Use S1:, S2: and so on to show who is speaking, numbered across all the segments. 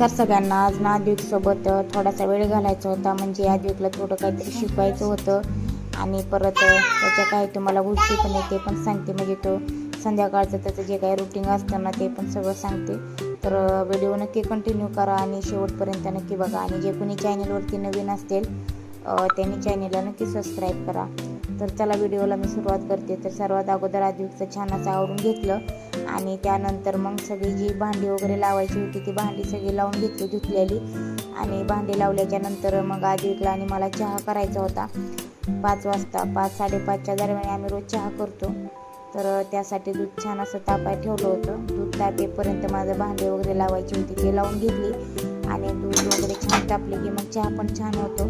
S1: नमस्कार सगळ्यांना. आज ना सोबत थोडासा वेळ घालायचा होता. म्हणजे आद्विकला थोडं काहीतरी शिकवायचं होतं. आणि परत त्याच्या काही तुम्हाला गोष्टी पण आहे ते पण सांगते. म्हणजे तो संध्याकाळचं त्याचं जे काही रुटीन असतं ना ते पण सगळं सांगते. तर व्हिडिओ नक्की कंटिन्यू करा आणि शेवटपर्यंत नक्की बघा. आणि जे कोणी चॅनलवरती नवीन असतील त्यांनी चॅनलला नक्की सबस्क्राईब करा. तर चला व्हिडिओला मी सुरुवात करते. तर सर्वात अगोदर आद्विकचं छान असं आवरून घेतलं. आणि त्यानंतर मग सगळी जी भांडी वगैरे लावायची होती ती भांडी सगळी लावून घेतली धुतलेली. आणि भांडी लावल्याच्या नंतर मग आद्विकला आणि मला चहा करायचा होता. पाच वाजता पाच साडेपाचच्या दरम्यान आम्ही रोज चहा करतो. तर त्यासाठी दूध छान असं तापाय ठेवलं होतं. दूध तापेपर्यंत माझं भांडी वगैरे लावायची होती ते लावून घेतली. आणि दूध वगैरे छान तापले की मग चहा पण छान होतो.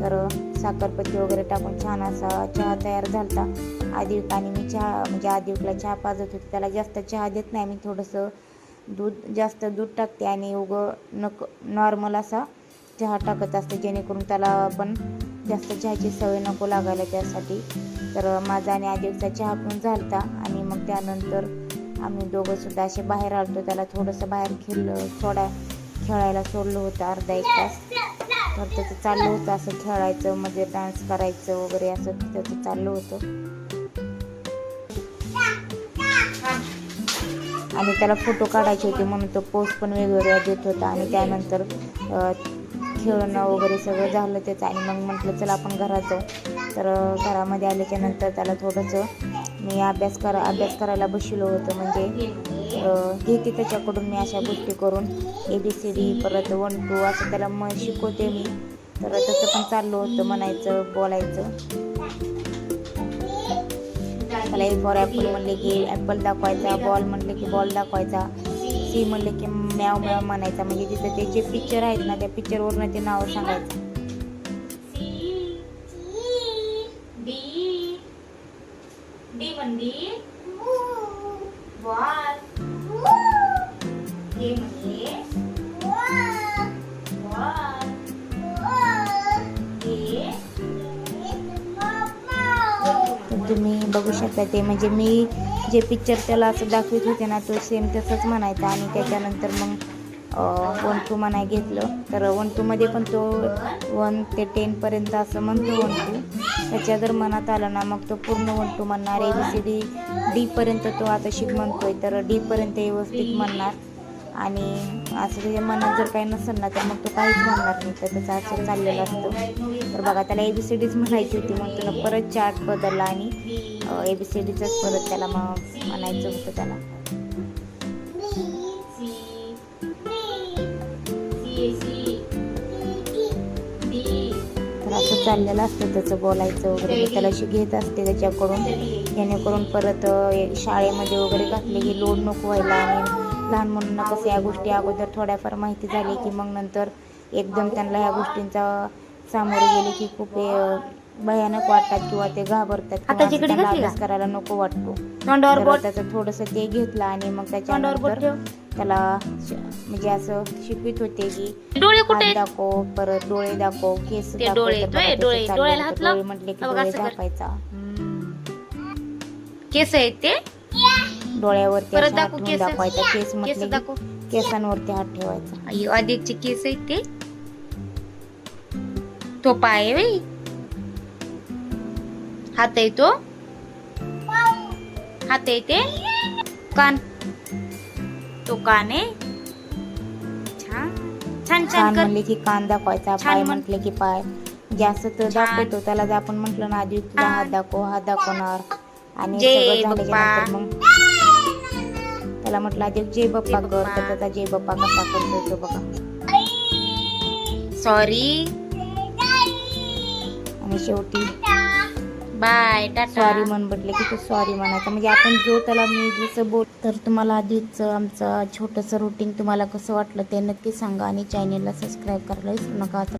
S1: तर साखरपत्ती वगैरे टाकून छान असा चहा तयार झालता. आदिवक आणि मी चहा म्हणजे आदिवकला चहा पाजत होते. त्याला जास्त चहा देत नाही मी थोडंसं दूध जास्त दूध टाकते आणि उगं नक नॉर्मल असा चहा टाकत असते जेणेकरून त्याला पण जास्त चहाची सवय नको लागायला त्यासाठी. तर माझा आणि आदिवचा चहा पण झालता आणि मग त्यानंतर आम्ही दोघंसुद्धा असे बाहेर आलतो. त्याला थोडंसं बाहेर खेळलं थोडा खेळायला सोडलं होतं अर्धा एक तास. तर त्याचं चाललं होतं असं खेळायचं म्हणजे मध्ये डान्स करायचं वगैरे असं त्याचं चाललं होतं. आणि त्याला फोटो काढायचे होते म्हणून तो पोस्ट पण वेगवेगळ्या देत होता आणि त्यानंतर खेळणं वगैरे सगळं झालं त्याचं आणि मग म्हटलं चला आपण घरात जाऊ. तर घरामध्ये आल्याच्यानंतर त्याला थोडंसं मी अभ्यास करा अभ्यास करायला बसलो होतं. म्हणजे घेते त्याच्याकडून मी अशा गोष्टी करून. ए बी सी डी परत वन टू असं त्याला मग शिकवते मी. तर तसं पण चाललं होतं म्हणायचं बोलायचं. त्याला ए फॉर ॲपल म्हणले की ॲपल दाखवायचा बॉल म्हणले की बॉल दाखवायचा सी म्हणले की म्याव म्याव म्हणायचा म्हणजे तिथं ते जे पिक्चर आहेत ना त्या पिक्चरवरनं ते नाव सांगायचं
S2: डी डी बॉल
S1: तुम्ही बघू शकता ते. म्हणजे मी जे पिक्चर त्याला असं दाखवत होते ना तो सेम तसंच म्हणायचा. आणि त्याच्यानंतर मग वन टू म्हणाय घेतलं. तर वन टूमध्ये पण तो वन ते टेनपर्यंत असं म्हणतो वन टू त्याच्या जर मनात आलं ना मग तो पूर्ण वन टू म्हणणार. ए बी सी डी डीपर्यंत तो आता शिक म्हणतोय. तर डीपर्यंत व्यवस्थित म्हणणार. आणि असं तुझ्या मनात जर काही नसेल ना तर मग तो काहीच म्हणणार नाही. तर त्याचा असं चाललेला असतं. तर बघा त्याला ए बी सी डीच म्हणायची होती. मग त्यानं परत चार्ट बदलला आणि ए बी सी डीचंच परत त्याला मग म्हणायचं होतं त्याला. तर असं चाललेलं असतं त्याचं बोलायचं वगैरे. त्याला अशी घेत असते त्याच्याकडून. जेणेकरून परत शाळेमध्ये वगैरे घातले की लोड नको व्हायला आणि लहान मुलांना कसं या गोष्टी अगोदर थोड्याफार माहिती झाली की मग नंतर एकदम त्यांना ह्या गोष्टींचा सामोरे गेले की खूप भयानक वाटतात किंवा ते घाबरतात किंवा? अभ्यास करायला नको वाटतो.
S2: तोंडावर
S1: तर त्याचं थोडंसं ते घेतलं आणि मग त्याच्यानंतर
S2: ठेव.
S1: त्याला म्हणजे असं शिकवित होते की
S2: डोळे
S1: दाखव परत डोळे दाखव केस म्हटले की डोळे. दाखवायचा
S2: केस आहेत ते?
S1: डोळ्यावरती
S2: परत दाखव केस.
S1: दाखवायचा केस
S2: केस
S1: म्हटले
S2: दाखव
S1: की केसांवरती हात ठेवायचा.
S2: अय्यो आदिकचे केस आहेत ते. तो पाय बाई. हात आहे तो. हात आहे ते. कान. तो कान आहे. छान. छान
S1: कान
S2: छान कर.
S1: म्हणले की कान दाखवायचा
S2: छान
S1: पाय
S2: म्हण.
S1: म्हटले की पाय. जास्त तर
S2: छान.
S1: दाखवतो त्याला जर आपण म्हटलं ना आधी तुला
S2: छान.
S1: हात दाखव हात दाखवणार. आणि
S2: जय
S1: सगळं
S2: बाप्पा.
S1: नंतर मग त्याला म्हटलं आधी जय बाप्पा कर त्याचा जय बाप्पा कसा करतो तो बघा.
S2: सॉरी
S1: आणि शेवटी
S2: बाय टाटा
S1: सॉरी म्हण म्हटले की तो सॉरी म्हणायचा. म्हणजे आपण जो त्याला मी जसं बोल तर तुम्हाला आधीच आमचं छोटंसं रुटीन तुम्हाला कसं वाटलं ते नक्की सांगा आणि चॅनेलला सबस्क्राईब करायला विसरू नका.